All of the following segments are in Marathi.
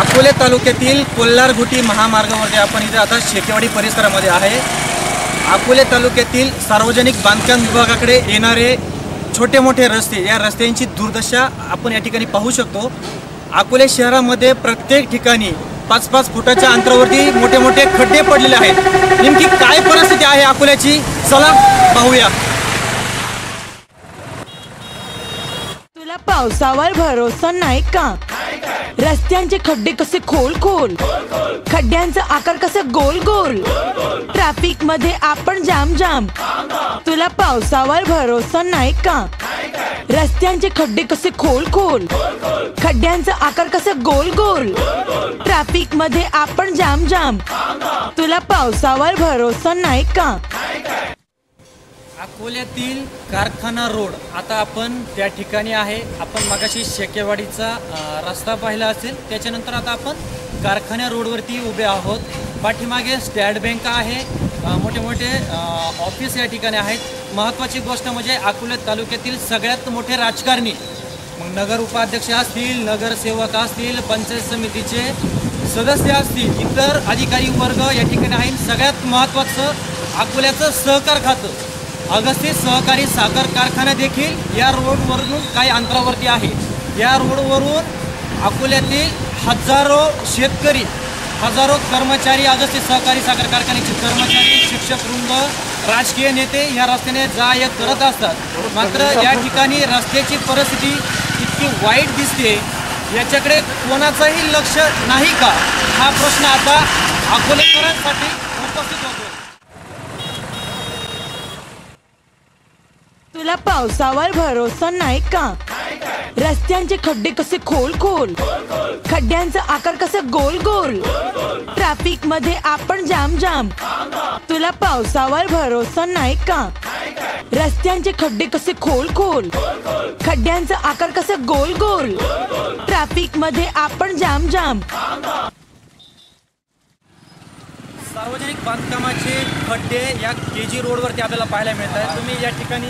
अकोले तालुक्यातील कोल्हारघुटी महामार्गामध्ये आपण इथे आता शेकेवाडी परिसरामध्ये आहे. अकोले तालुक्यातील सार्वजनिक बांधकाम विभागाकडे येणारे छोटे मोठे रस्ते या रस्त्यांची दुर्दशा आपण या ठिकाणी पाहू शकतो. अकोले शहरामध्ये प्रत्येक ठिकाणी पाच पाच फुटाच्या अंतरावरती मोठे मोठे खड्डे पडलेले आहेत. नेमकी काय परिस्थिती आहे अकोल्याची? चला पाहूया. पावसावर भरोसा नाही का? रस्त्यांचे खड्डे कसे खोल खोल? खड्ड्यांचा आकार कसा गोल गोल? ट्रॅफिकमध्ये आपण जाम जाम. तुला पावसावर भरोसा नाही का? रस्त्यांचे खड्डे कसे खोल खोल? खड्ड्यांचा आकार कसा गोल गोल? ट्रॅफिकमध्ये आपण जाम जाम. तुला पावसावर भरोसा नाही का? अकोल्यातील कारखाना रोड. आता आपण त्या ठिकाणी आहे. आपण मगाशी शेकेवाडीचा रस्ता पाहिला असेल. त्याच्यानंतर आता आपण कारखान्या रोडवरती उभे आहोत. पाठीमागे स्टॅट बँक आहे. मोठे मोठे ऑफिस या ठिकाणी आहेत. महत्त्वाची गोष्ट म्हणजे अकोल्या तालुक्यातील सगळ्यात मोठे राजकारणी. मग नगर उपाध्यक्ष असतील नगरसेवक असतील पंचायत समितीचे सदस्य असतील इतर अधिकारी वर्ग या ठिकाणी आहेत. सगळ्यात महत्त्वाचं अकोल्याचं सहकार खातं. अगस्ती सहकारी साखर कारखाना देखील या रोडवरून काही अंतरावरती आहे. या रोडवरून अकोल्यातील हजारो शेतकरी हजारो कर्मचारी अगस्ते सहकारी साखर कारखान्याचे कर्मचारी शिक्षक वृंद राजकीय नेते या रस्त्याने जा ये करत असतात. मात्र या ठिकाणी रस्त्याची परिस्थिती इतकी वाईट दिसते याच्याकडे कोणाचंही लक्ष नाही का? हा प्रश्न आता अकोलेकरांसाठी उपस्थित होतो तुला पावसावर भरोसा नाही का? रस्त्यांचे खड्डे कसे खोल खोल? खड्ड्यांचा आकार कसा गोल गोल? ट्रॅफिकमध्ये आपण जाम जाम. तुला पावसावर भरोसा नाही का? रस्त्यांचे खड्डे कसे खोल खोल? खड्ड्यांचा आकार कसा गोल गोल? ट्रॅफिकमध्ये आपण जाम जाम. सार्वजनिक बांधकामाचे खड्डे या के जी रोडवरती आपल्याला पाहायला मिळत आहेत. तुम्ही या ठिकाणी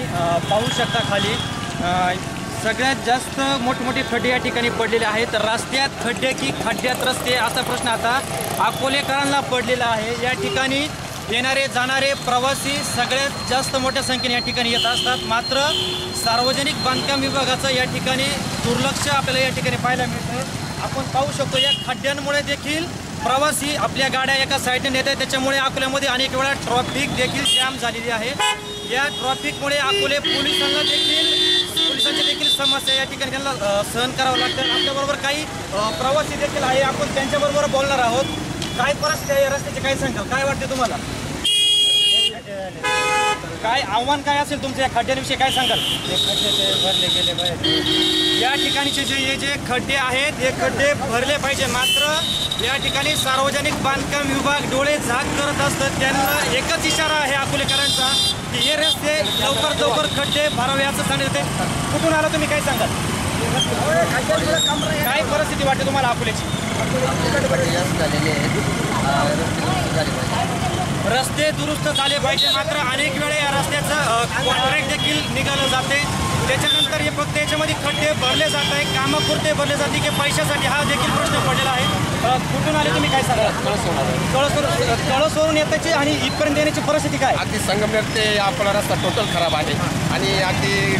पाहू शकता खाली. सगळ्यात जास्त मोठमोठे खड्डे या ठिकाणी पडलेले आहेत. रस्त्यात खड्डे की खड्ड्यात रस्ते असा प्रश्न आता अकोलेकरांना पडलेला आहे. या ठिकाणी येणारे जाणारे प्रवासी सगळ्यात जास्त मोठ्या संख्येने या ठिकाणी येत असतात. मात्र सार्वजनिक बांधकाम विभागाचं या ठिकाणी दुर्लक्ष आपल्याला या ठिकाणी पाहायला मिळतं आपण पाहू शकतो या खड्ड्यांमुळे देखील प्रवासी आपल्या गाड्या एका साईडने नेत आहेत. त्याच्यामुळे अकोल्यामध्ये अनेक वेळा ट्रॉफिक देखील जॅम झालेली आहे. या ट्रॉफिकमुळे अकोले पोलिसांना देखील पोलिसांची देखील समस्या या ठिकाणी त्यांना सहन करावं लागतं. आपल्याबरोबर काही प्रवासी देखील आहे. आपण त्यांच्याबरोबर बोलणार आहोत. काय परत आहे? या काय सांगाल? काय वाटते तुम्हाला? काय आव्हान काय असेल तुमच्या या खड्ड्यांविषयी काय सांगाल? भरले गेले पाहिजे या ठिकाणचे जे हे जे खड्डे आहेत हे खड्डे भरले पाहिजे. मात्र या ठिकाणी सार्वजनिक बांधकाम विभाग डोळे झाक करत असतात. त्यांना एकच इशारा आहे अकोलेकरांचा की हे रस्ते लवकर लवकर खड्डे भरावे असं सांगत होते कुठून आला तुम्ही? काय सांगाल? काय परिस्थिती वाटते तुम्हाला अकोल्याची? झालेले आहेत. रस्ते दुरुस्त झाले पाहिजे. मात्र अनेक वेळा या रस्त्याचं कॉन्ट्रॅक्ट देखील निघालं जाते. त्याच्यानंतर हे फक्त याच्यामध्ये खड्डे भरले जात आहे कामं पुरते भरले जाते. की पैशासाठी हा देखील प्रश्न पडलेला आहे. कुठून आले तुम्ही? काय सांगा कळसोर कळसवरून येताची आणि इथपर्यंत येण्याची परिस्थिती काय? अगदी संगमनेर ते आपला रस्ता टोटल खराब आहे. आणि अगदी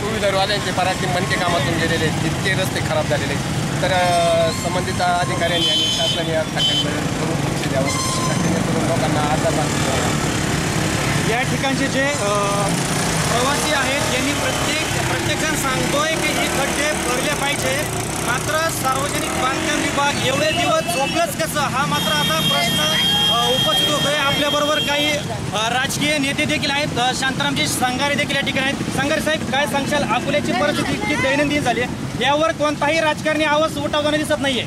टू व्हीलरवाल्यांचे पराठी मनके कामातून गेलेले आहेत. तितके रस्ते खराब झालेले तर संबंधित अधिकाऱ्यांनी आणि शासनाने करून लक्ष द्यावं. जेणेकरून लोकांना आजार या ठिकाणचे जे प्रवासी आहेत यांनी प्रत्येक प्रत्येकजण सांगतोय की हे खड्डे भरले पाहिजे. मात्र सार्वजनिक बांधकाम विभाग एवढे दिवस झोपलंच कसं? हा मात्र आता प्रश्न उपस्थित होतोय. आपल्याबरोबर काही राजकीय नेते देखील आहेत. शांतारामजी संघारे देखील या ठिकाणी आहेत. संघारे साहेब काय सांगशाल? अकोल्याची परिस्थिती इतकी दैनंदिन झाली आहे. यावर कोणताही राजकारणी आवाज उठवताना दिसत नाहीये.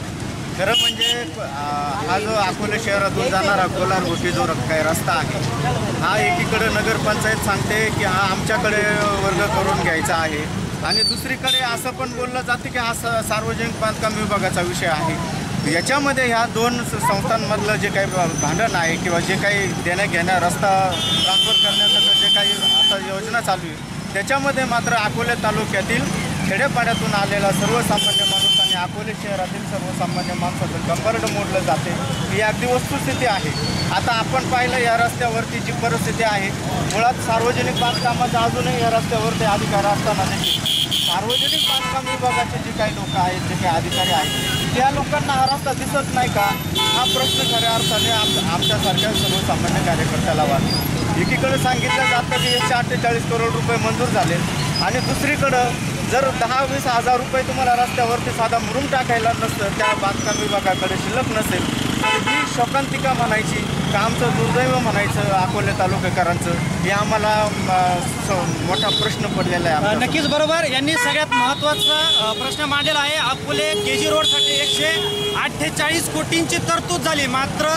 खरं म्हणजे हा जो अकोला शहरातून जाणारा अकोला रोटी जो काय रस्ता आहे हा एकीकडे नगरपंचायत सांगते की हा आमच्याकडे वर्ग करून घ्यायचा आहे. आणि दुसरीकडे असं पण बोललं जाते की हा स- सार्वजनिक बांधकाम विभागाचा विषय आहे. याच्यामध्ये ह्या दोन संस्थांमधलं जे काही भांडण आहे किंवा जे काही देण्या घेण्या रस्ता ट्रान्सफर करण्याचं जे काही आता योजना चालू आहे त्याच्यामध्ये मात्र अकोले तालुक्यातील खेड्यापाड्यातून आलेला सर्वसामान्य माणूस आणि अकोले शहरातील सर्वसामान्य माणसाचं कंबरड मोडलं जाते. ही अगदी वस्तुस्थिती आहे. आता आपण पाहिलं या रस्त्यावरती जी परिस्थिती आहे मुळात सार्वजनिक बांधकामाचा अजूनही या रस्त्यावरती अधिकार असताना सार्वजनिक बांधकाम विभागाचे जे काही लोक आहेत जे काही अधिकारी आहेत त्या लोकांना हा रस्ता दिसत नाही का? हा प्रश्न खऱ्या अर्थाने आम आमच्यासारख्या सर्वसामान्य कार्यकर्त्याला वाटतो. एकीकडे सांगितलं जातं की एकशे अठ्ठेचाळीस करोड रुपये मंजूर झाले. आणि दुसरीकडं जर दहा वीस हजार रुपये तुम्हाला रस्त्यावरती साधा मुरुम टाकायला नसतं त्या बांधकाम विभागाकडे शिल्लक नसेल ही शोकांतिका म्हणायची का आमचं दुर्दैव म्हणायचं अकोले तालुकेकरांचं हे आम्हाला मोठा प्रश्न पडलेला आहे नक्कीच बरोबर. यांनी सगळ्यात महत्त्वाचा प्रश्न मांडलेला आहे. अकोले के जी रोडसाठी एकशे अठ्ठेचाळीस कोटींची तरतूद झाली. मात्र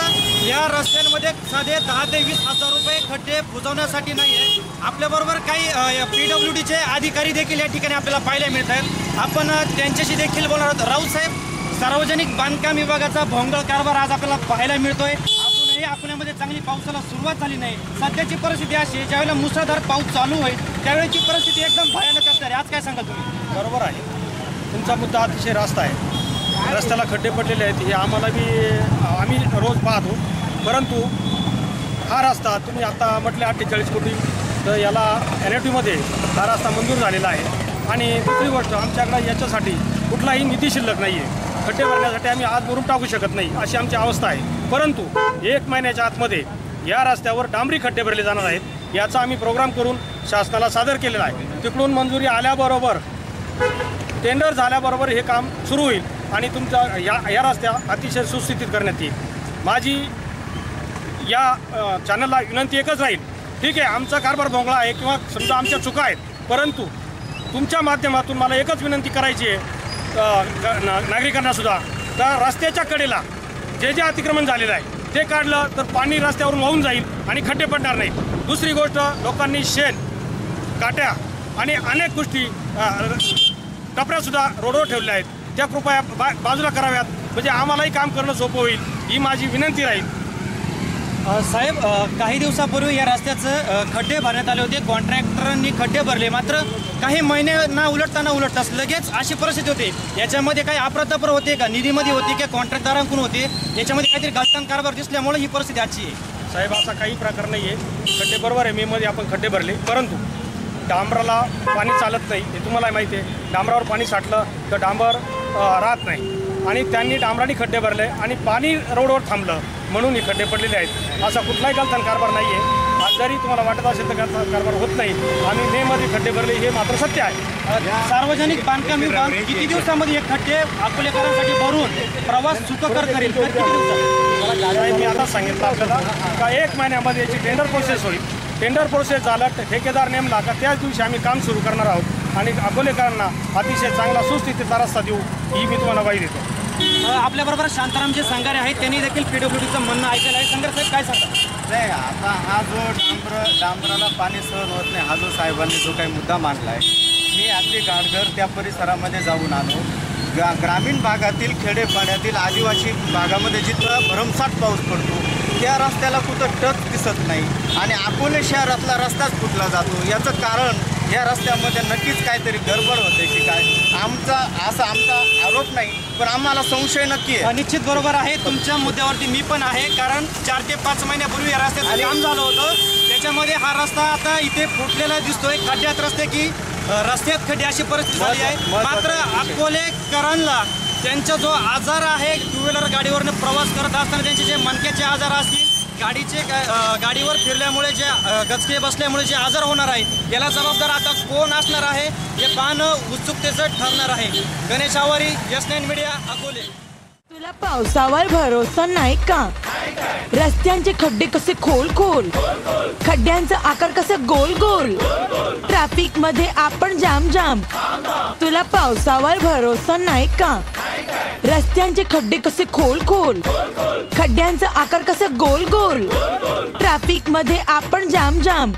या रस्त्यांमध्ये साधे दहा ते वीस हजार रुपये खड्डे बुजवण्यासाठी नाही आहे आपल्याबरोबर काही पी डब्ल्यू डीचे अधिकारी देखील या ठिकाणी आपल्याला पाहायला मिळत आहेत आपण त्यांच्याशी देखील बोलणार आहोत. राऊत साहेब सार्वजनिक बांधकाम विभागाचा भोंगळ कारभार आज आपल्याला पाहायला मिळतोय. अजूनही अकोल्यामध्ये चांगली पावसाला सुरुवात झाली नाही. सध्याची परिस्थिती अशी आहे, ज्यावेळेला मुसळधार पाऊस चालू होईल त्यावेळेची परिस्थिती एकदम भयानक असणार आज काय सांगा तुम्ही? बरोबर आहे. तुमचा मुद्दा अतिशय रास्त आहे. रस्त्याला खड्डे पडलेले आहेत हे आम्हाला बी आम्ही रोज पाहतो. परंतु हा रस्ता तुम्ही आता म्हटले अठ्ठेचाळीस कोटी तर याला एन ए टीमध्ये हा रस्ता मंजूर झालेला आहे. आणि दुसरी गोष्ट आमच्याकडे याच्यासाठी कुठलाही निधी शिल्लक नाही आहे खड्डे भरण्यासाठी आम्ही आज भरून टाकू शकत नाही अशी आमची अवस्था आहे. परंतु एक महिन्याच्या आतमध्ये या रस्त्यावर डांबरी खड्डे भरले जाणार आहेत याचा आम्ही प्रोग्राम करून शासनाला सादर केलेला आहे. तिकडून मंजुरी आल्याबरोबर टेंडर झाल्याबरोबर हे काम सुरू होईल आणि तुमच्या या या रस्त्या अतिशय सुस्थितीत करण्यात येईल. माझी या चॅनलला विनंती एकच राहील. ठीक आहे आमचा कारभार भोंगळा आहे किंवा समजा आमच्या चुका आहेत परंतु तुमच्या माध्यमातून मला एकच विनंती करायची आहे नागरिकांना सुद्धा. तर रस्त्याच्या कडेला जे जे अतिक्रमण झालेलं आहे ते काढलं तर पाणी रस्त्यावरून वाहून जाईल आणि खड्डे पडणार नाही दुसरी गोष्ट लोकांनी शेण काट्या आणि अनेक गोष्टी कपड्यासुद्धा टपऱ्यासुद्धा रोडवर ठेवल्या आहेत. त्या कृपया बा बाजूला कराव्यात. म्हणजे आम्हालाही काम करणं सोपं होईल. ही माझी विनंती राहील. साहेब काही दिवसापूर्वी या रस्त्याचं खड्डे भरण्यात आले होते. कॉन्ट्रॅक्टरांनी खड्डे भरले. मात्र काही महिने ना उलटताना उलटताच लगेच अशी परिस्थिती होते. याच्यामध्ये काही अप्रतापर होते का? निधीमध्ये होते की? कॉन्ट्रॅक्टदारांकडून होते. याच्यामध्ये काहीतरी गलतान कारभार दिसल्यामुळे ही परिस्थिती आजची आहे. साहेब असा काही प्रकार नाही आहे खड्डे बरोबर आहे. मेमध्ये आपण खड्डे भरले. परंतु डांबराला पाणी चालत नाही. हे तुम्हाला माहिती आहे. डांबरावर पाणी साठलं तर डांबर राहत नाही. आणि त्यांनी डांबराने खड्डे भरले आणि पाणी रोडवर थांबलं म्हणून हे खड्डे पडलेले आहेत. असा कुठलाही गलतान कारभार नाही आहे आज जरी तुम्हाला वाटत असेल तर गलतान कारभार होत नाही. आम्ही मेमध्ये खड्डे भरले हे मात्र सत्य आहे. सार्वजनिक बांधकाम विभाग किती दिवसामध्ये हे खड्डे अकोलेकरांसाठी भरून प्रवास सुखकर करेल? तर किती दिवसात? काय मी आता सांगितलं आपल्याला? का एक महिन्यामध्ये याची टेंडर प्रोसेस होईल? टेंडर प्रोसेस झालं तर ठेकेदार नेमला का त्याच दिवशी आम्ही काम सुरू करणार आहोत. आणि अकोलेकरांना अतिशय चांगला सुस्थितीचा रस्ता देऊ ही मी तुम्हाला वाई देतो. आपल्याबरोबर शांताराम जे संघारे आहेत त्यांनी देखील पीडब्ल्यूडीचं म्हणणं ऐकलेलं आहे. संघार साहेब काय सांगतात नाही आता हा जो डांबर डांबराला पाणी सहन होत नाही हा जो साहेबांनी जो काही मुद्दा मांडला आहे मी अगदी गाडगर त्या परिसरामध्ये जाऊन आलो. ग्रा ग्रामीण भागातील खेडेपाड्यातील आदिवासी भागामध्ये जिथं भरमसाठ पाऊस पडतो त्या रस्त्याला कुठं टच दिसत नाही आणि अकोले शहरातला रस्ताच फुटला जातो. याचं कारण या रस्त्यामध्ये नक्कीच काहीतरी गडबड होते की काय. आमचा असा आमचा आरोप नाही पण आम्हाला संशय नक्की आहे. निश्चित बरोबर आहे. तुमच्या मुद्द्यावरती मी पण आहे कारण चार ते पाच महिन्यापूर्वी या रस्त्याचं काम झालं होतं. त्याच्यामध्ये हा रस्ता आता इथे फुटलेला दिसतोय. खड्ड्यात रस्ते की रस्त्यात खड्डे अशी परिस्थिती झाली आहे. मात्र अकोलेकरांना त्यांचा जो आजार आहे टू व्हीलर गाडीवरनं प्रवास करत असताना त्यांचे जे मणक्याचे आजार असतील गाडीचे गा- गाडीवर फिरल्यामुळे जे गचके बसल्यामुळे जे आजार होणार आहे याला जबाबदार आता कोण असणार आहे हे पाहणं उत्सुकतेचं ठरणार आहे. Ganesh Awari S nine media Akole. तुला पावसावर भरोसा नाही का? रस्त्यांचे खड्डे कसे खोल खोल? खड्ड्यांचा आकार कसे गोल गोल? ट्रॅफिकमध्ये आपण जाम जाम तुला पावसावर भरोसा नाही का? रस्त्यांचे खड्डे कसे खोल खोल? खड्ड्यांचा आकार कसे गोल गोल? ट्रॅफिकमध्ये आपण जाम जाम